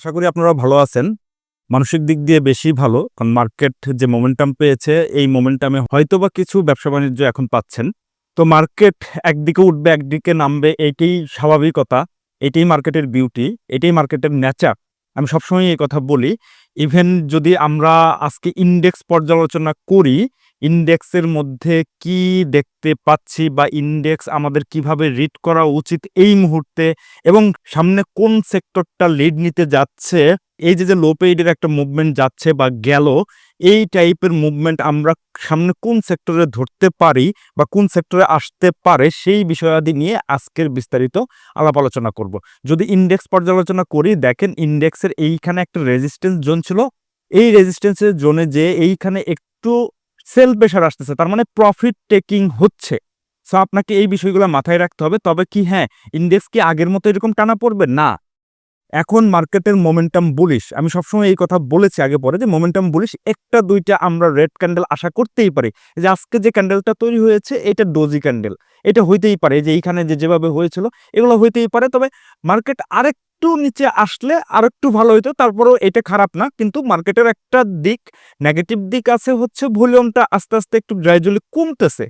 আশা করি আপনারা ভালো আছেন। মানসিক দিক দিয়ে বেশি ভালো, কারণ মার্কেট যে মোমেন্টাম পেয়েছে, এই মোমেন্টামে হয়তো বা কিছু ব্যবসা বাণিজ্য এখন পাচ্ছেন। তো মার্কেট একদিকে উঠবে, একদিকে নামবে এইটাই স্বাভাবিকতা, এটাই মার্কেটের বিউটি এটাই মার্কেটের নেচার আমি সবসময় এই কথা বলি ইভেন যদি আমরা আজকে ইন্ডেক্স পর্যালোচনা করি ইন্ডেক্সের মধ্যে কি দেখতে পাচ্ছি বা ইন্ডেক্স আমাদের কীভাবে রিড করা উচিত এই মুহূর্তে এবং সামনে কোন সেক্টরটা লিড নিতে যাচ্ছে? এই যে যে লো পেইডের একটা মুভমেন্ট যাচ্ছে বা গেল, এই টাইপের মুভমেন্ট আমরা সামনে কোন সেক্টরে ধরতে পারি বা কোন সেক্টরে আসতে পারে সেই বিষয়াদি নিয়ে আজকের বিস্তারিত আলাপ আলোচনা করব। যদি ইন্ডেক্স পর্যালোচনা করি, দেখেন ইন্ডেক্সের এইখানে একটা রেজিস্ট্যান্স জোন ছিল। এই রেজিস্ট্যান্সের জোনে যে এইখানে একটু সেল প্রেশার আসতেছে, তার মানে প্রফিট টেকিং হচ্ছে। সো আপনাকে এই বিষয়গুলো মাথায় রাখতে হবে, তবে কি হ্যাঁ ইন্ডেক্স কি আগের মতো এরকম টানা পড়বে? না। এখন মার্কেটের মোমেন্টাম বুলিশ আমি সবসময় এই কথা বলেছি আগে পরে যে মোমেন্টাম বুলিশ একটা, দুইটা আমরা রেড ক্যান্ডেল আশা করতেই পারি যে আজকে যে ক্যান্ডেলটা তৈরি হয়েছে, এটা ডোজি ক্যান্ডেল এটা হইতেই পারে যে এইখানে যে যেভাবে হয়েছিল, এগুলো হইতেই পারে। তবে মার্কেট আরেকটু নিচে আসলে আরেকটু ভালো হইতো, তারপরেও এটা খারাপ না। কিন্তু মার্কেটের একটা দিক নেগেটিভ দিক আছে হচ্ছে ভলিউমটা আস্তে আস্তে একটু গ্র্যাজুয়ালি কমতেছে।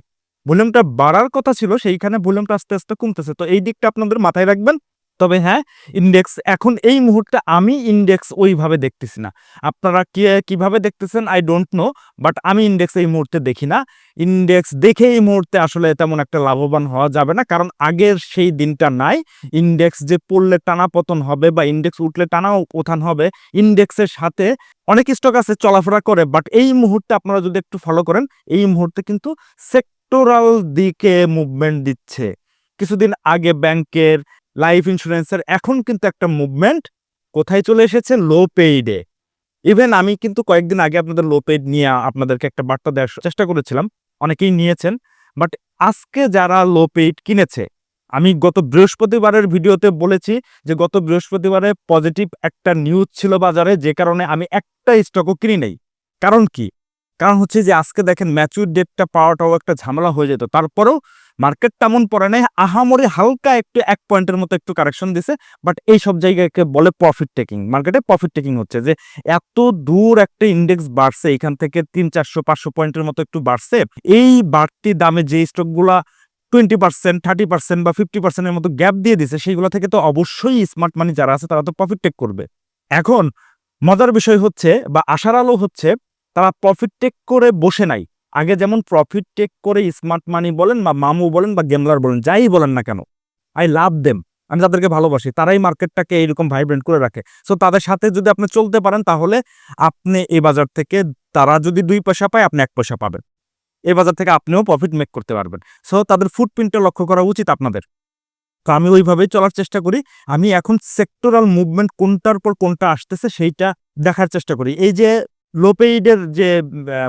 ভলিউমটা বাড়ার কথা ছিল, সেইখানে ভলিউমটা আস্তে আস্তে কমতেছে। তো এই দিকটা আপনাদের মাথায় রাখবেন। তবে হ্যাঁ ইন্ডেক্স এখন এই মুহূর্তে আমি ইন্ডেক্স ওইভাবে দেখতেছি না। আপনারা কি কীভাবে দেখতেছেন? আই ডোন্ট নো বাট আমি ইন্ডেক্স এই মুহূর্তে দেখি না। ইন্ডেক্স দেখে এই মুহূর্তে আসলে তেমন একটা লাভবান হওয়া যাবে না, কারণ আগের সেই দিনটা নাই। ইন্ডেক্স যে পড়লে টানা পতন হবে বা ইন্ডেক্স উঠলে টানা উত্থান হবে ইন্ডেক্সের সাথে অনেক স্টক আছে চলাফেরা করে বাট এই মুহূর্তে আপনারা যদি একটু ফলো করেন, এই মুহূর্তে কিন্তু সেক্টরাল দিকে মুভমেন্ট দিচ্ছে। কিছুদিন আগে ব্যাংকের লাইফ ইন্স্যুরেন্সের এখন কিন্তু একটা মুভমেন্ট কোথায় চলে এসেছে? লো পেইডে ইভেন আমি কিন্তু কয়েকদিন আগে আপনাদের লো পেইড নিয়ে আপনাদেরকে একটা বার্তা দেওয়ার চেষ্টা করেছিলাম। অনেকেই নিয়েছেন। বাট আজকে যারা লো পেইড কিনেছে, আমি গত বৃহস্পতিবারের ভিডিওতে বলেছি যে গত বৃহস্পতিবারে পজিটিভ একটা নিউজ ছিল বাজারে, যে কারণে আমি একটা স্টকও কিনি নেই। কারণ কি? কারণ হচ্ছে যে আজকে দেখেন ম্যাচুর ডেটটা পাওয়াটাও একটা ঝামেলা হয়ে যেত। তারপরেও মার্কেট তেমন পড়ে নাই, আহামরি হালকা একটু এক পয়েন্টের মতো একটু কারেকশন দিছে বাট এই সব জায়গাকে বলে প্রফিট টেকিং মার্কেটে প্রফিট টেকিং হচ্ছে যে এত দূর একটা ইন্ডেক্স বাড়ছে, এখান থেকে তিন, চারশো, পাঁচশো পয়েন্টের মতো একটু বাড়ছে, এই বাড়তি দামে যে স্টকগুলা টোয়েন্টি পার্সেন্ট থার্টি পার্সেন্ট বা ফিফটি পার্সেন্টের মতো গ্যাপ দিয়ে দিছে, সেইগুলো থেকে তো অবশ্যই স্মার্ট মানি যারা আছে তারা তো প্রফিট টেক করবে। এখন মজার বিষয় হচ্ছে বা আশার আলো হচ্ছে তারা প্রফিট টেক করে বসে নাই। আগে যেমন প্রফিট টেক করে স্মার্ট মানি বলেন বা মামু বলেন বা গেমলার বলেন, যাই বলেন না কেন আই লাভ দেম আমি তাদেরকে ভালোবাসি, তারাই মার্কেটটাকে এইরকম ভাইব্রেন্ট করে রাখে। সো তাদের সাথে যদি আপনি চলতে পারেন, তাহলে আপনি এই বাজার থেকে তারা যদি দুই পয়সা পায়, আপনি এক পয়সা পাবেন। এই বাজার থেকে আপনিও প্রফিট মেক করতে পারবেন। সো তাদের ফুটপ্রিন্টটা লক্ষ্য করা উচিত আপনাদের। তো আমি ওইভাবেই চলার চেষ্টা করি। আমি এখন সেক্টরাল মুভমেন্ট কোনটার পর কোনটা আসতেছে, সেইটা দেখার চেষ্টা করি। এই যে লোপেইডের যে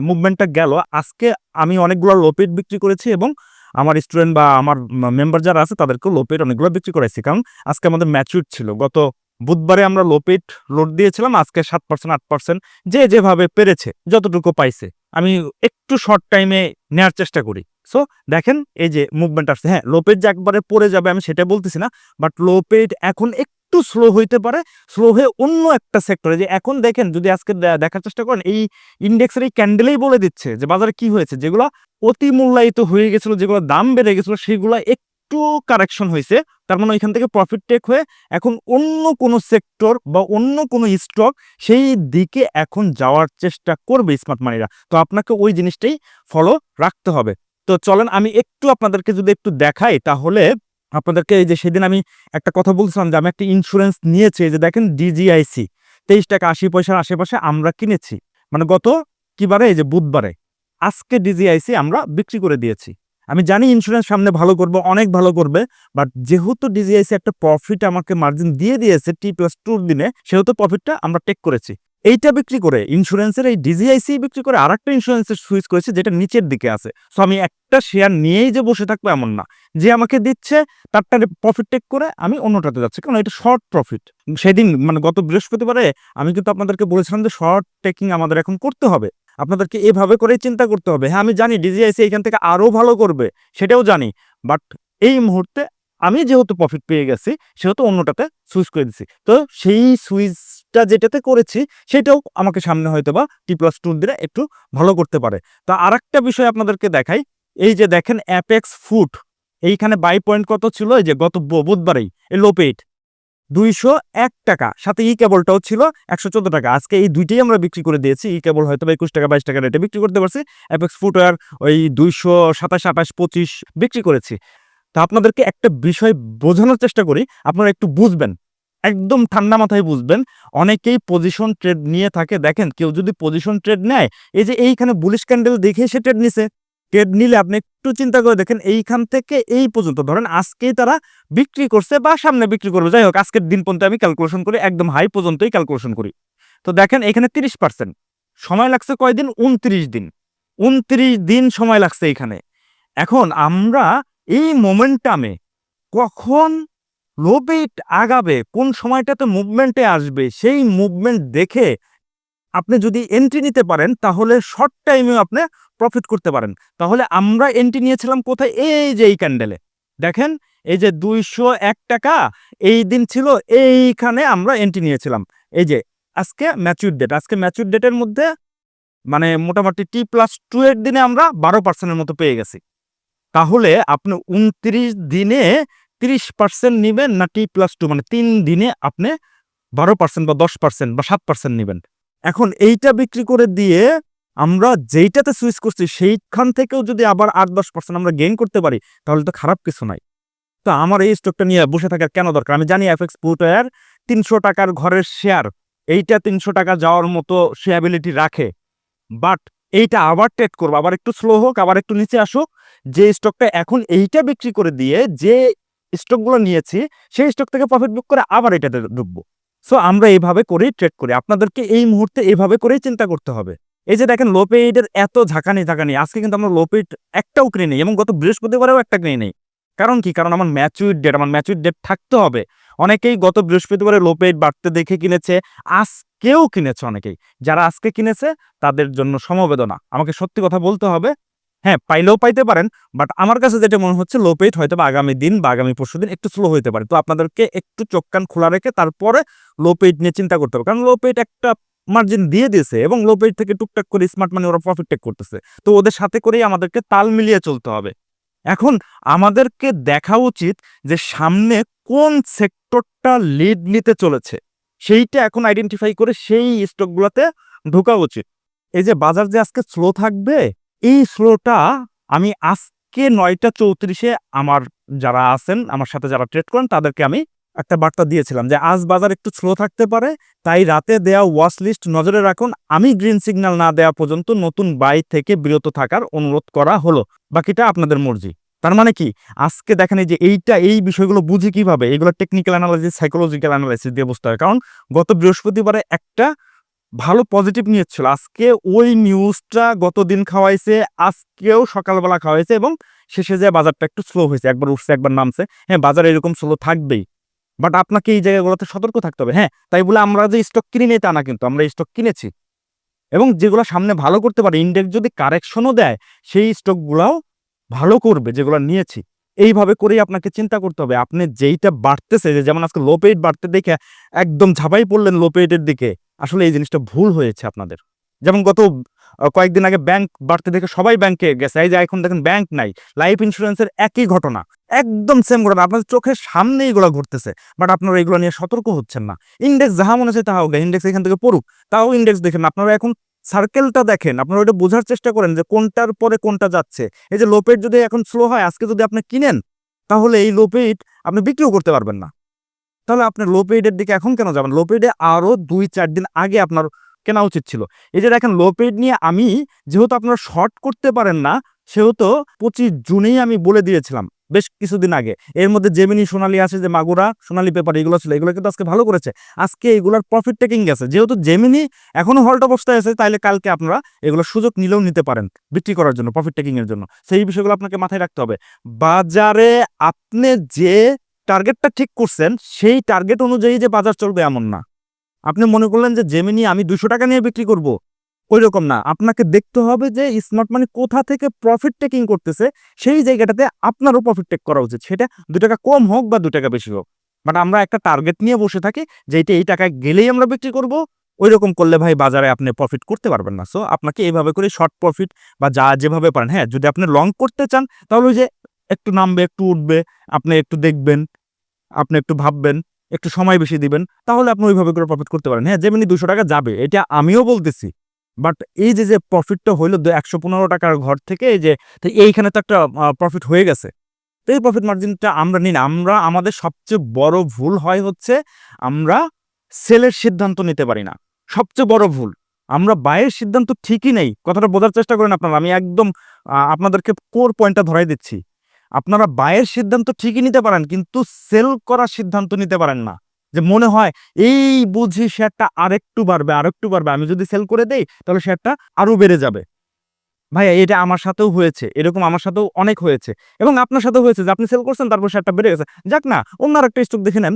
মুভমেন্টটা গেল, আজকে আমি অনেকগুলো লোপেইড বিক্রি করেছি এবং আমার স্টুডেন্ট বা আমার মেম্বার যারা আছে, তাদেরকেও লোপেইড অনেকগুলো বিক্রি করেছি কারণ আজকে আমাদের ম্যাচিউর ছিল। গত বুধবারে আমরা লোপেইড লোড দিয়েছিলাম, আজকে সাত পার্সেন্ট আট পার্সেন্ট যে যেভাবে পেরেছে, যতটুকু পাইছে। আমি একটু শর্ট টাইমে নেওয়ার চেষ্টা করি। সো দেখেন, এই যে মুভমেন্ট আসছে। হ্যাঁ লোপেড যে একবারে পড়ে যাবে, আমি সেটা বলতেছি না বাট লোপেড এখন একটু স্লো হইতে পারে স্লো হয়ে অন্য একটা সেক্টরে যে এখন দেখেন যদি আজকে দেখার চেষ্টা করেন, এই ইন্ডেক্সের এই ক্যান্ডেলেই বলে দিচ্ছে যে বাজারে কি হয়েছে, যেগুলো অতি মূল্যায়িত হয়ে গেছিল, যেগুলো দাম বেড়ে গেছিল, সেগুলো একটু কারেকশন হয়েছে। তার মানে ওইখান থেকে প্রফিট টেক হয়ে এখন অন্য কোনো সেক্টর বা অন্য কোনো স্টক সেই দিকে এখন যাওয়ার চেষ্টা করবে স্মার্ট মানিরা তো আপনাকে ওই জিনিসটাই ফলো রাখতে হবে। তো চলেন আমি একটু আপনাদেরকে যদি একটু দেখাই, তাহলে আপনাদেরকে এই যে সেদিন আমি একটা কথা বলছিলাম যে আমি একটা ইন্স্যুরেন্স নিয়েছি যে দেখেন ডিজিআইসি তেইশ টাকা আশি পয়সার আশেপাশে আমরা কিনেছি। মানে গত কিবারে এই যে বুধবারে। আজকে ডিজিআইসি আমরা বিক্রি করে দিয়েছি। আমি জানি ইন্স্যুরেন্স সামনে ভালো করবে, অনেক ভালো করবে বাট যেহেতু ডিজিআইসি একটা প্রফিট আমাকে মার্জিন দিয়ে দিয়েছে টি প্লাস টুর দিনে, সেহেতু প্রফিটটা আমরা টেক করেছি। এইটা বিক্রি করে ইন্স্যুরেন্সের এই ডিজিআইসি বিক্রি করে আর একটা ইন্স্যুরেন্সের সুইচ করেছে যেটা নিচের দিকে আছে। সো আমি একটা শেয়ার নিয়েই যে বসে থাকব এমন না। যে আমাকে দিচ্ছে, তারটা প্রফিট টেক করে আমি অন্যটাতে যাচ্ছি। কারণ এটা শর্ট প্রফিট সেদিন মানে গত বৃহস্পতিবারে আমি কিন্তু আপনাদেরকে বলেছিলাম যে শর্ট টেকিং আমাদের এখন করতে হবে। আপনাদেরকে এভাবে করেই চিন্তা করতে হবে। হ্যাঁ আমি জানি ডিজিআইসি এখান থেকে আরও ভালো করবে, সেটাও জানি। বাট এই মুহূর্তে আমি যেহেতু প্রফিট পেয়ে গেছি, সেহেতু অন্যটাতে সুইচ করে দিছি। তো সেই সুইচ ট্রেডটা যেটাতে করেছি সেটাও আমাকে সামনে হয়তো বা টি প্লাস টুর দিলে একটু ভালো করতে পারে। তা আর একটা বিষয় আপনাদেরকে দেখাই, এই যে দেখেন অ্যাপেক্স ফুড এইখানে বাই পয়েন্ট কত ছিল? এই যে গত বুধবারেই, এই লোপেট দুইশো এক টাকা, সাথে ই কেবলটাও ছিল একশো চোদ্দ টাকা। আজকে এই দুইটাই আমরা বিক্রি করে দিয়েছি ই কেবল হয়তো বা একুশ টাকা, বাইশ টাকা রেটে বিক্রি করতে পারছি। অ্যাপেক্স ফুটওয়্যার ওই দুইশো সাতাশ, আঠাশ, পঁচিশ বিক্রি করেছি। তা আপনাদেরকে একটা বিষয় বোঝানোর চেষ্টা করি, আপনারা একটু বুঝবেন। একদম ঠান্ডা মাথায় বুঝবেন। অনেকেই পজিশন ট্রেড নিয়ে থাকে। দেখেন, কেউ যদি পজিশন ট্রেড নেয়, এই যে এইখানে বুলিশ ক্যান্ডেল দেখে সে ট্রেড নিছে। ট্রেড নিলে আপনি একটু চিন্তা করে দেখেন, এইখান থেকে এই পর্যন্ত। ধরেন, আজকেই তারা বিক্রি করছে বা সামনে বিক্রি করবে। যাই হোক, আজকের দিন পর্যন্ত আমি ক্যালকুলেশন করি, একদম হাই পর্যন্তই ক্যালকুলেশন করি। তো দেখেন, এখানে তিরিশ পার্সেন্ট সময় লাগছে কয়দিন? উনত্রিশ দিন। উনত্রিশ দিন সময় লাগছে এখানে। এখন আমরা এই মোমেন্টামে কখন লোবেট আগাবে, কোন সময়টাতে মুভমেন্টে আসবে, সেই মুভমেন্ট দেখে আপনি যদি এন্ট্রি নিতে পারেন, তাহলে শর্ট টাইমেও আপনি প্রফিট করতে পারেন। তাহলে আমরা এন্ট্রি নিয়েছিলাম কোথায়? এই যে এই ক্যান্ডেলে দেখেন, এই যে দুইশো এক টাকা, এই দিন ছিল, এইখানে আমরা এন্ট্রি নিয়েছিলাম। এই যে, আজকে ম্যাচুর ডেট আজকে ম্যাচুর ডেটের মধ্যে মানে মোটামুটি টি প্লাস টু এর দিনে আমরা বারো পার্সেন্টের মতো পেয়ে গেছি। তাহলে আপনি উনত্রিশ দিনে তিরিশ পার্সেন্ট নিবেন না টি প্লাস টু মানে তিন দিনে আপনি বারো পার্সেন্ট বা দশ পার্সেন্ট বা সাত পার্সেন্ট নেবেন। এখন এইটা বিক্রি করে দিয়ে আমরা যেইটাতে সুইচ করছি, সেইখান থেকেও যদি আবার আট দশ পার্সেন্ট আমরা গেইন করতে পারি, তাহলে তো খারাপ কিছু নাই। তো আমার এই স্টকটা নিয়ে বসে থাকার কেন দরকার? আমি জানি এফএক্স ফুটওয়্যার তিনশো টাকার ঘরের শেয়ার এইটা তিনশো টাকা যাওয়ার মতো শেয়াবিলিটি রাখে। বাট এইটা আবার ট্রেড করব, আবার একটু স্লো হোক, আবার একটু নিচে আসুক। যে স্টকটা এখন এইটা বিক্রি করে দিয়ে, যে স্টকগুলো নিয়েছি, সেই স্টক থেকে প্রফিট বুক করে আবার এটাতে ঢুকবো। সো আমরা এইভাবে করেই ট্রেড করি। আপনাদেরকে এই মুহূর্তে এইভাবে করেই চিন্তা করতে হবে। এই যে দেখেন লোপেইডের এত ঝাঁকানি ঝাঁকানি। আজকে কিন্তু আমরা লোপেইড একটাও কিনে নেই এবং গত বৃহস্পতিবারেও একটা কিনে নেই। কারণ কি? কারণ আমার ম্যাচুইড ডেট আমার ম্যাচুইড ডেট থাকতে হবে। অনেকেই গত বৃহস্পতিবারে লোপেইড বাড়তে দেখে কিনেছে, আজকেও কিনেছে অনেকেই। যারা আজকে কিনেছে, তাদের জন্য সমবেদনা। আমাকে সত্যি কথা বলতে হবে হ্যাঁ পাইলেও পাইতে পারেন বাট আমার কাছে যেটা মনে হচ্ছে লো পেইড হয়তো বা আগামী দিন বা আগামী পরশু দিন একটু স্লো হতে পারে। তো আপনাদেরকে একটু চোখ কান খোলা রেখে তারপরে লো পেইড নিয়ে চিন্তা করতে হবে। কারণ লো পেইড একটা মার্জিন দিয়ে দিয়েছে এবং লো পেইড থেকে টুকটাক করে স্মার্ট মানি ওরা প্রফিট টেক করতেছে। তো ওদের সাথে করেই আমাদেরকে তাল মিলিয়ে চলতে হবে। এখন আমাদেরকে দেখা উচিত যে সামনে কোন সেক্টরটা লিড নিতে চলেছে, সেইটা এখন আইডেন্টিফাই করে সেই স্টকগুলোতে ঢোকা উচিত। এই যে বাজার যে আজকে স্লো থাকবে এই স্লোটা আমি আজকে নয়টা চৌত্রিশে আমার যারা আছেন, আমার সাথে যারা ট্রেড করেন, তাদেরকে আমি একটা বার্তা দিয়েছিলাম যে আজ বাজার একটু স্লো থাকতে পারে, তাই রাতে দেয়া ওয়াচ লিস্ট নজরে রাখুন। আমি গ্রিন সিগন্যাল না দেওয়া পর্যন্ত নতুন বাই থেকে বিরত থাকার অনুরোধ করা হলো। বাকিটা আপনাদের মর্জি। তার মানে কি? আজকে দেখেন এই যে এইটা, এই বিষয়গুলো বুঝি কীভাবে? এগুলো টেকনিক্যাল অ্যানালাইসিস সাইকোলজিক্যাল অ্যানালাইসিস দিয়ে বুঝতে হয়। কারণ গত বৃহস্পতিবারে একটা ভালো পজিটিভ নিউজ ছিল। আজকে ওই নিউজটা গত দিন খাওয়াইছে, আজকেও সকালবেলা খাওয়াইছে এবং শেষে যে বাজারটা একটু স্লো হয়েছে, একবার উঠছে, একবার নামছে। হ্যাঁ বাজার এরকম স্লো থাকবেই। বাট আপনাকে এই জায়গাগুলোতে সতর্ক থাকতে হবে। হ্যাঁ তাই বলে আমরা যে স্টক কিনে নেই তা না কিন্তু, আমরা স্টক কিনেছি। এবং যেগুলো সামনে ভালো করতে পারে ইন্ডেক্স যদি কারেকশনও দেয়, সেই স্টকগুলাও ভালো করবে, যেগুলো নিয়েছি। এইভাবে করেই আপনাকে চিন্তা করতে হবে। আপনি যেইটা বাড়তেছে যেমন আজকে লো পেইড বাড়তে দেখে একদম ঝাঁপাই পড়লেন লো পেইডের দিকে। আসলে এই জিনিসটা ভুল হয়েছে আপনাদের। যেমন গত কয়েকদিন আগে ব্যাংক বাড়তে দেখে সবাই ব্যাংকে গেছে। এই যে এখন দেখেন ব্যাংক নাই লাইফ ইন্স্যুরেন্সের একই ঘটনা। একদম সেম ঘটনা। আপনাদের চোখের সামনে এগুলো ঘটতেছে। বাট আপনারা এগুলো নিয়ে সতর্ক হচ্ছেন না। ইন্ডেক্স যাহা মনে হচ্ছে তাহা ইন্ডেক্স এখান থেকে পড়ুক। তাও ইন্ডেক্স দেখেন, আপনারা এখন সার্কেলটা দেখেন। আপনারা ওইটা বোঝার চেষ্টা করেন যে কোনটার পরে কোনটা যাচ্ছে। এই যে লোপেট যদি এখন স্লো হয়, আজকে যদি আপনি কিনেন, তাহলে এই লোপেট আপনি বিক্রিও করতে পারবেন না। তাহলে আপনার লো পেইডের দিকে এখন কেন যাবেন? লো পেইডে আরও দুই, চার দিন আগে আপনার কেনা উচিত ছিল। এই যে দেখেন লো পেইড নিয়ে আমি যেহেতু আপনারা শর্ট করতে পারেন না, সেহেতু পঁচিশ জুনেই আমি বলে দিয়েছিলাম বেশ কিছুদিন আগে। এর মধ্যে জেমিনি সোনালি আছে যে মাগুরা সোনালি পেপার এগুলো ছিল, এগুলো কিন্তু আজকে ভালো করেছে। আজকে এগুলোর প্রফিট টেকিং গেছে। যেহেতু জেমিনি এখনও হল্ট অবস্থায় আছে, তাইলে কালকে আপনারা এগুলো সুযোগ নিলেও নিতে পারেন বিক্রি করার জন্য প্রফিট টেকিংয়ের জন্য। সেই বিষয়গুলো আপনাকে মাথায় রাখতে হবে। বাজারে আপনি যে টার্গেটটা ঠিক করছেন, সেই টার্গেট অনুযায়ী যে বাজার চলবে এমন না। আপনি মনে করলেন যে জেমিনি আমি দুশো টাকা নিয়ে বিক্রি করব ওই রকম না। আপনাকে দেখতে হবে যে স্মার্ট মানি কোথা থেকে প্রফিট টেকিং করতেছে, সেই জায়গাটাতে আপনারও প্রফিট টেক করা উচিত। সেটা দু টাকা কম হোক বা দু টাকা বেশি হোক। বাট আমরা একটা টার্গেট নিয়ে বসে থাকি, যে এটা এই টাকায় গেলেই আমরা বিক্রি করব ওই রকম করলে ভাই বাজারে আপনি প্রফিট করতে পারবেন না। সো আপনাকে এইভাবে করে শর্ট প্রফিট বা যা যেভাবে পারেন হ্যাঁ যদি আপনি লং করতে চান, তাহলে ওই যে একটু নামবে, একটু উঠবে, আপনি একটু দেখবেন, আপনি একটু ভাববেন, একটু সময় বেশি দিবেন, তাহলে আপনি ওইভাবে করে প্রফিট করতে পারেন। হ্যাঁ যেমনি দুশো টাকা যাবে, এটা আমিও বলতেছি। বাট এই যে যে প্রফিটটা হইল একশো পনেরো টাকার ঘর থেকে, এই যে এইখানে তো একটা প্রফিট হয়ে গেছে। তো এই প্রফিট মার্জিনটা আমরা নিই না আমরা, আমাদের সবচেয়ে বড় ভুল হয় হচ্ছে, আমরা সেলের সিদ্ধান্ত নিতে পারি না। সবচেয়ে বড় ভুল, আমরা বায়ের সিদ্ধান্ত ঠিকই নেই। কথাটা বোঝার চেষ্টা করেন আপনারা, আমি একদম আপনাদেরকে কোর পয়েন্টটা ধরাই দিচ্ছি। আপনারা বায়ের সিদ্ধান্ত ঠিকই নিতে পারেন, কিন্তু সেল করার সিদ্ধান্ত নিতে পারেন না। যে মনে হয়, এই বুঝি শেয়ারটা আরেকটু বাড়বে আরেকটু বাড়বে, আমি যদি সেল করে দেই, তাহলে শেয়ারটা আরও বেড়ে যাবে। ভাইয়া, এটা আমার সাথেও হয়েছে, এরকম আমার সাথেও অনেক হয়েছে। এবং আপনার সাথেও হয়েছে যে আপনি সেল করছেন, তারপর শেয়ারটা বেড়ে গেছে। যাক না, অন্য একটা স্টক দেখে নেন,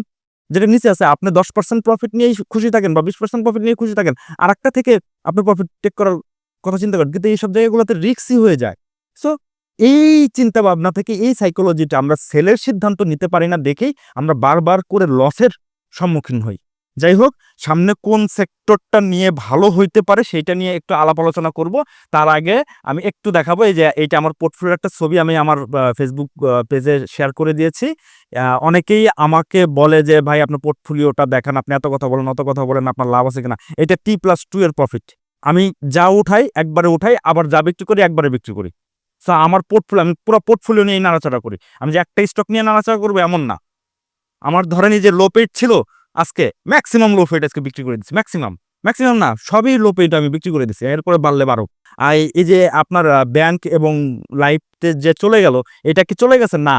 যেটা নিচে আছে, আপনি দশ পার্সেন্ট প্রফিট নিয়েই খুশি থাকেন বা বিশ পার্সেন্ট প্রফিট নিয়ে খুশি থাকেন, আর একটা থেকে আপনি প্রফিট টেক করার কথা চিন্তা করেন, কিন্তু এইসব জায়গাগুলোতে রিক্সই হয়ে যায়। সো এই চিন্তা ভাবনা থেকে এই সাইকোলজিটা আমরা সেলের সিদ্ধান্ত নিতে পারি না দেখেই আমরা বারবার করে লসের সম্মুখীন হই। যাই হোক, সামনে কোন সেক্টরটা নিয়ে ভালো হইতে পারে সেইটা নিয়ে একটু আলাপ আলোচনা করব। তার আগে আমি একটু দেখাবো এই যে এইটা আমার পোর্টফোলিওর একটা ছবি আমি আমার ফেসবুক পেজে শেয়ার করে দিয়েছি। অনেকেই আমাকে বলে যে, ভাই, আপনার পোর্টফোলিওটা দেখান, আপনি এত কথা বলেন, অত কথা বলেন, আপনার লাভ আছে কিনা? এটা টি প্লাস টু এর প্রফিট আমি যা উঠাই, একবারে উঠাই, আবার যা বিক্রি করি, একবারে বিক্রি করি। সো আমার পোর্টফোলিও আমি পুরো পোর্টফোলিও নিয়ে নাড়াচাড়া করি। আমি যে একটা স্টক নিয়ে নাড়াচাড়া করব এমন না। আমার ধরেন এই যে লো পেড ছিল, আজকে ম্যাক্সিমাম লো পেড আজকে বিক্রি করে দিচ্ছি ম্যাক্সিমাম ম্যাক্সিমাম না, সবই লো পেড আমি বিক্রি করে দিচ্ছি, এরপরে বাড়লে বারো আর এই যে আপনার ব্যাংক এবং লাইফতে যে চলে গেল, এটা কি চলে গেছে? না।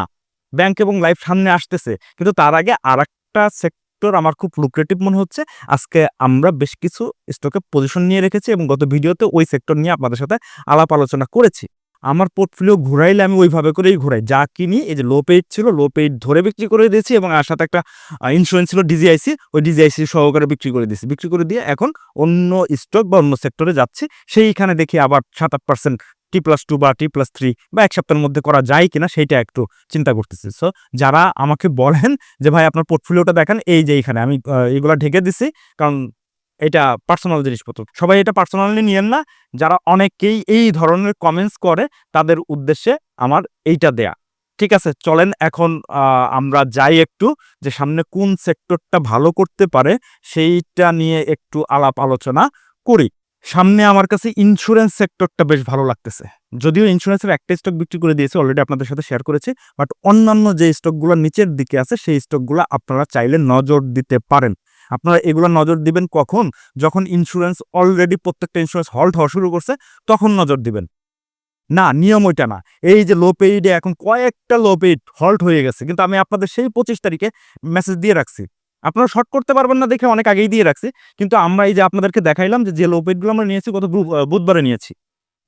ব্যাংক এবং লাইফ সামনে আসতেছে, কিন্তু তার আগে আর একটা সেক্টর আমার খুব লুক্রেটিভ মনে হচ্ছে। আজকে আমরা বেশ কিছু স্টকে পজিশন নিয়ে রেখেছি এবং গত ভিডিওতে ওই সেক্টর নিয়ে আপনাদের সাথে আলাপ আলোচনা করেছি। আমার পোর্টফোলিও ঘুরাইলে আমি ওইভাবে করেই ঘুরাই। যা কিনি, এই যে লো পেইড ছিল লো পেইড ধরে বিক্রি করে দিয়েছি এবং আর সাথে একটা ইন্স্যুরেন্স ছিল ডিজিআইসি ওই ডিজিআইসি সহকারে বিক্রি করে দিয়েছি। বিক্রি করে দিয়ে এখন অন্য স্টক বা অন্য সেক্টরে যাচ্ছি। সেইখানে দেখি আবার সাত আট পার্সেন্ট টি প্লাস টু বা টি প্লাস থ্রি বা এক সপ্তাহের মধ্যে করা যায় কিনা সেইটা একটু চিন্তা করতেছি। সো যারা আমাকে বলেন যে, ভাই, আপনার পোর্টফোলিওটা দেখেন, এই যে এইখানে আমি এগুলা ঢেকে দিছি, কারণ এটা পার্সোনাল জিনিসপত্র। সবাই এটা পার্সোনালি নিয়েন না। যারা অনেকেই এই ধরনের কমেন্টস করে, তাদের উদ্দেশ্যে আমার এইটা দেয়া। ঠিক আছে? চলেন এখন আমরা যাই একটু যে সামনে কোন সেক্টরটা ভালো করতে পারে, সেইটা নিয়ে একটু আলাপ আলোচনা করি। সামনে আমার কাছে ইন্স্যুরেন্স সেক্টরটা বেশ ভালো লাগতেছে। যদিও ইন্স্যুরেন্সের একটা স্টক বিক্রি করে দিয়েছে অলরেডি আপনাদের সাথে শেয়ার করেছি বাট অন্যান্য যে স্টকগুলো নিচের দিকে আছে, সেই স্টকগুলো আপনারা চাইলে নজর দিতে পারেন। আপনারা এগুলো নজর দিবেন কখন? যখন ইন্স্যুরেন্স অলরেডি প্রত্যেকটা ইন্স্যুরেন্স হল্ট হওয়া শুরু করছে, তখন নজর দিবেন। না, নিয়ম ওইটা না। এই যে লো পেইডে এখন কয়েকটা লো পেইড হল্ট হয়ে গেছে, কিন্তু আমি আপনাদের সেই পঁচিশ তারিখে মেসেজ দিয়ে রাখছি। আপনারা শর্ট করতে পারবেন না দেখে অনেক আগেই দিয়ে রাখছি, কিন্তু আমরা এই যে আপনাদেরকে দেখাইলাম যে যে লো পেইডগুলো আমরা নিয়েছি, গত বুধবারে নিয়েছি।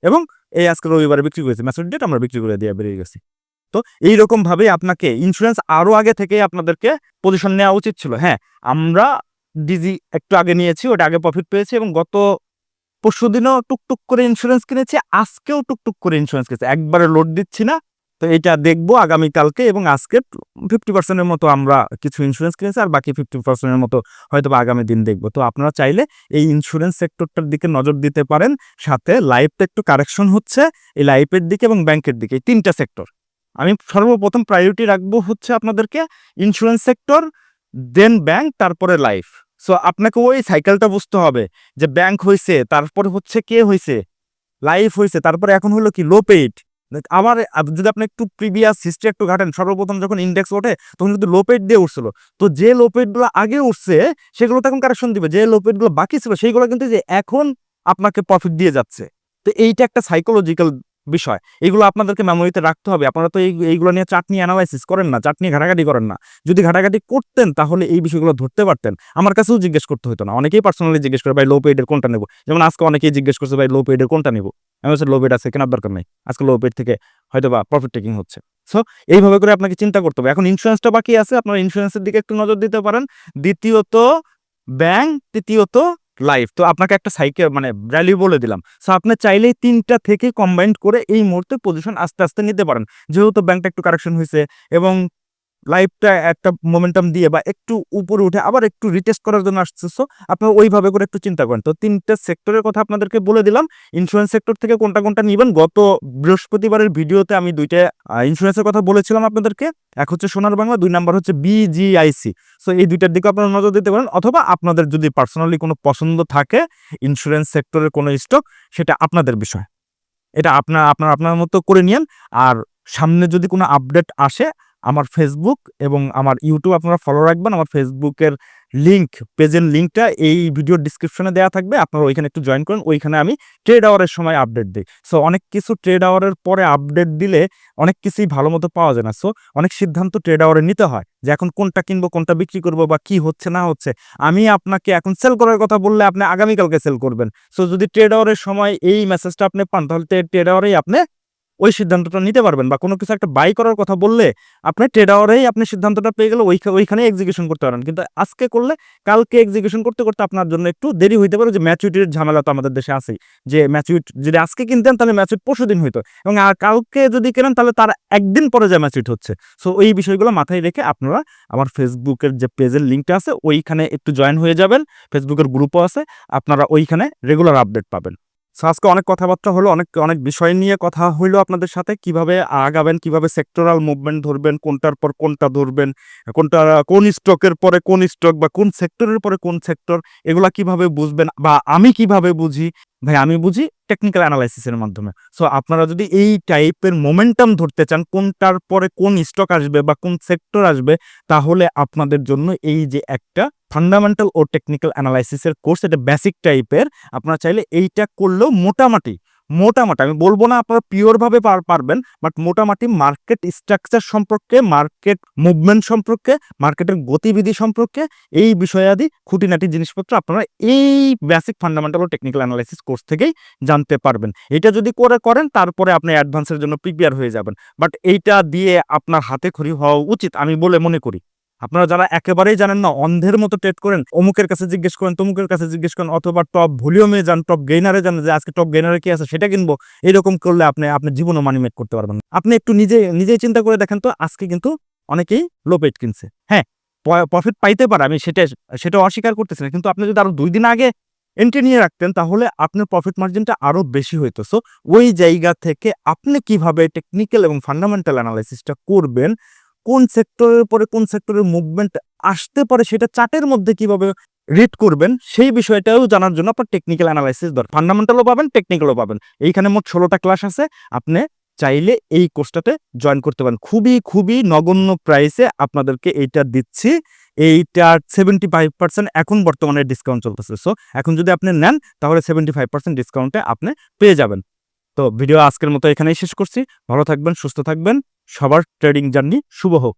এবং এই আজকে রবিবারে বিক্রি করেছি। মেসেজ ডেট আমরা বিক্রি করে দিয়ে বেরিয়ে গেছি। তো এইরকম ভাবে আপনাকে ইন্স্যুরেন্স আরও আগে থেকে আপনাদেরকে পজিশন নেওয়া উচিত ছিল। হ্যাঁ আমরা ডিজি একটু আগে নিয়েছি, ওটা আগে প্রফিট পেয়েছি এবং গত পরশু দিনও টুকটুক করে ইন্স্যুরেন্স কিনেছি, আজকেও টুকটুক করে ইন্স্যুরেন্স কিনেছি। একবারে লোড দিচ্ছি না, তো এটা দেখব আগামীকালকে এবং আজকে ফিফটি পার্সেন্টের মতো আমরা কিছু ইন্স্যুরেন্স কিনেছি আর বাকি ফিফটি পার্সেন্টের মতো হয়তো আগামী দিন দেখব। তো আপনারা চাইলে এই ইন্স্যুরেন্স সেক্টরটার দিকে নজর দিতে পারেন, সাথে লাইফটা একটু কারেকশন হচ্ছে, এই লাইফের দিকে এবং ব্যাংকের দিকে, এই তিনটা সেক্টর আমি সর্বপ্রথম প্রায়োরিটি রাখব হচ্ছে আপনাদেরকে ইন্স্যুরেন্স সেক্টর দেন ব্যাংক তারপরে লাইফ সো আপনাকে ওই সাইকেলটা বুঝতে হবে যে ব্যাংক হয়েছে তারপরে হচ্ছে কে হয়েছে লাইফ হয়েছে তারপরে এখন হলো কি? লো পেইড আবার যদি আপনি একটু প্রিভিয়াস হিস্ট্রি একটু ঘাটেন, সর্বপ্রথম যখন ইন্ডেক্স ওঠে, তখন কিন্তু লো পেইড দিয়ে উঠছিল। তো যে লো পেইডগুলো আগে উঠছে সেগুলো তো এখন কারেকশন দিবে। যে লো পেইডগুলো বাকি ছিল, সেইগুলো কিন্তু যে এখন আপনাকে প্রফিট দিয়ে যাচ্ছে। তো এইটা একটা সাইকোলজিক্যাল বিষয়। এগুলো আপনাদেরকে মেমোরিতে রাখতে হবে। আপনারা তো এই, এইগুলো নিয়ে চাটনি অ্যানালাইসিস করেন না চাটনি ঘাটাঘাটি করেন না। যদি ঘাটাঘাটি করতেন, তাহলে এই বিষয়গুলো ধরতে পারতেন। আমার কাছেও জিজ্ঞেস করতে হতো না। অনেকেই পার্সোনালি জিজ্ঞেস করে, ভাই লো পেডের কোনটা নেব? যেমন আজকে অনেকেই জিজ্ঞেস করছে, ভাই লো পেইডের কোনটা নেব? আমি বলছি লো পেইড আছে, কেনার দরকার নেই। আজকে লো পেড থেকে হয়তো বা প্রফিট টেকিং হচ্ছে। সো এইভাবে করে আপনাকে চিন্তা করতে হবে। এখন ইন্স্যুরেন্সটা বাকি আছে। আপনারা ইন্স্যুরেন্সের দিকে একটু নজর দিতে পারেন। দ্বিতীয়ত ব্যাংক তৃতীয়ত লাইফ তো আপনাকে একটা সাইকেল মানে ভ্যালু বলে দিলাম। সো আপনি চাইলেই তিনটা থেকে কম্বাইন্ড করে এই মুহূর্তে পজিশন আস্তে আস্তে নিতে পারেন। যেহেতু ব্যাংকটা একটু কারেকশন হয়েছে এবং লাইভটা একটা মোমেন্টাম দিয়ে বা একটু উপরে উঠে আবার একটু রিটেস্ট করার জন্য আসতেছো আপনারা ওইভাবে করে একটু চিন্তা করেন। তো তিনটে সেক্টরের কথা আপনাদেরকে বলে দিলাম। ইন্স্যুরেন্স সেক্টর থেকে কোনটা কোনটা নিবেন? গত বৃহস্পতিবারের ভিডিওতে আমি দুইটা ইন্স্যুরেন্সের কথা বলেছিলাম আপনাদেরকে। এক হচ্ছে সোনার বাংলা, দুই নাম্বার হচ্ছে বিজিআইসি সো এই দুইটার দিকে আপনারা নজর দিতে পারেন। অথবা আপনাদের যদি পার্সোনালি কোনো পছন্দ থাকে ইন্স্যুরেন্স সেক্টরের কোনো স্টক সেটা আপনাদের বিষয়। এটা আপনার আপনার আপনার মতো করে নিয়েন। আর সামনে যদি কোনো আপডেট আসে আমার ফেসবুক এবং আমার ইউটিউব আপনারা ফলো রাখবেন। আমার ফেসবুকের লিঙ্ক পেজের লিঙ্কটা এই ভিডিওর ডিসক্রিপশনে দেওয়া থাকবে। আপনারা ওইখানে একটু জয়েন করেন। ওইখানে আমি ট্রেড আওয়ারের সময় আপডেট দিই। সো অনেক কিছু ট্রেড আওয়ারের পরে আপডেট দিলে অনেক কিছুই ভালো মতো পাওয়া যায় না। সো অনেক সিদ্ধান্ত ট্রেড আওয়ারে নিতে হয় যে এখন কোনটা কিনবো, কোনটা বিক্রি করব বা কি হচ্ছে, না হচ্ছে। আমি আপনাকে এখন সেল করার কথা বললে আপনি আগামীকালকে সেল করবেন। সো যদি ট্রেড আওয়ারের সময় এই মেসেজটা আপনি পান, তাহলে ট্রেড আওয়ারেই আপনি ওই সিদ্ধান্তটা নিতে পারবেন বা কোনো কিছু একটা বাই করার কথা বললে আপনি ট্রেড আওয়ারেই আপনি সিদ্ধান্তটা পেয়ে গেলে ওইখা- ওইখানে এক্সিকিউশন করতে পারেন। কিন্তু আজকে করলে কালকে এক্সিকিউশন করতে করতে আপনার জন্য একটু দেরি হইতে পারে যে ম্যাচুরিটির ঝামেলা তো আমাদের দেশে আছেই। যে ম্যাচুইট যদি আজকে কিনতেন তাহলে ম্যাচুইট পরশু দিন হইতো এবং আর কালকে যদি কেনেন তাহলে তার একদিন পরে যে ম্যাচুইট হচ্ছে। সো এই বিষয়গুলো মাথায় রেখে আপনারা আমার ফেসবুকের যে পেজের লিঙ্কটা আছে, ওইখানে একটু জয়েন হয়ে যাবেন। ফেসবুকের গ্রুপও আছে, আপনারা ওইখানে রেগুলার আপডেট পাবেন। So, আজকে অনেক কথাবার্তা হলো অনেক অনেক বিষয় নিয়ে কথা হইল আপনাদের সাথে। কীভাবে আগাবেন কীভাবে সেক্টরাল মুভমেন্ট ধরবেন কোনটার পর কোনটা ধরবেন কোনটা কোন স্টকের পরে কোন স্টক বা কোন সেক্টরের পরে কোন সেক্টর এগুলা কীভাবে বুঝবেন বা আমি কীভাবে বুঝি ভাই, আমি বুঝি টেকনিক্যাল অ্যানালাইসিসের মাধ্যমে। সো আপনারা যদি এই টাইপের মোমেন্টাম ধরতে চান, কোনটার পরে কোন স্টক আসবে বা কোন সেক্টর আসবে, তাহলে আপনাদের জন্য এই যে একটা ফান্ডামেন্টাল ও টেকনিক্যাল অ্যানালাইসিসের কোর্স এটা বেসিক টাইপের আপনারা চাইলে এইটা করলেও মোটামুটি মোটামুটি, আমি বলব না আপনারা পিওরভাবে পার, পারবেন বাট মোটামুটি মার্কেট স্ট্রাকচার সম্পর্কে মার্কেট মুভমেন্ট সম্পর্কে মার্কেটের গতিবিধি সম্পর্কে, এই বিষয়াদি খুঁটিনাটি জিনিসপত্র আপনারা এই বেসিক ফান্ডামেন্টাল ও টেকনিক্যাল অ্যানালাইসিস কোর্স থেকেই জানতে পারবেন। এটা যদি করে, করেন, তারপরে আপনি অ্যাডভান্সের জন্য প্রিপেয়ার হয়ে যাবেন। বাট এইটা দিয়ে আপনার হাতে খড়ি হওয়া উচিত, আমি বলে মনে করি। আপনারা যারা একেবারেই জানেন না, অন্ধের মতো ট্রেড করেন, অমুকের কাছে জিজ্ঞেস করেন, তমুকের কাছে জিজ্ঞেস করেন, অথবা টপ ভলিউমে যান টপ গেইনারে যান, যে আজকে টপ গেইনারে কি আছে, সেটা কিনবো, এরকম করলে আপনি আপনার জীবনও মানি মেক করতে পারবেন। আপনি একটু নিজে, নিজেই চিন্তা করে দেখেন তো, আজকে কিন্তু অনেকেই লো পেট কিনছে হ্যাঁ প্রফিট পাইতে পারে, আমি সেটা সেটা অস্বীকার করতেছি না, কিন্তু আপনি যদি আরও দুই দিন আগে এন্ট্রি নিয়ে রাখতেন, তাহলে আপনার প্রফিট মার্জিনটা আরও বেশি হইতো সো ওই জায়গা থেকে আপনি কীভাবে টেকনিক্যাল এবং ফান্ডামেন্টাল অ্যানালাইসিসটা করবেন কোন সেক্টরের পরে কোন সেক্টরের মুভমেন্ট আসতে পারে সেটা চার্টের মধ্যে কীভাবে রিড করবেন, সেই বিষয়টাও জানার জন্য আপনার টেকনিক্যাল অ্যানালাইসিস দরকার। ফান্ডামেন্টালও পাবেন টেকনিক্যালও পাবেন। এইখানে মোট ষোলোটা ক্লাস আছে। আপনি চাইলে এই কোর্সটাতে জয়েন করতে পারেন। খুবই খুবই নগণ্য প্রাইসে আপনাদেরকে এইটা দিচ্ছি। এইটার সেভেন্টি ফাইভ পার্সেন্ট এখন বর্তমানে ডিসকাউন্ট চলতেছে। সো এখন যদি আপনি নেন, তাহলে সেভেন্টি ফাইভ পার্সেন্ট ডিসকাউন্টে আপনি পেয়ে যাবেন। তো ভিডিও আজকের মতো এখানেই শেষ করছি। ভালো থাকবেন, সুস্থ থাকবেন। সবার ট্রেডিং জার্নি শুভ হোক।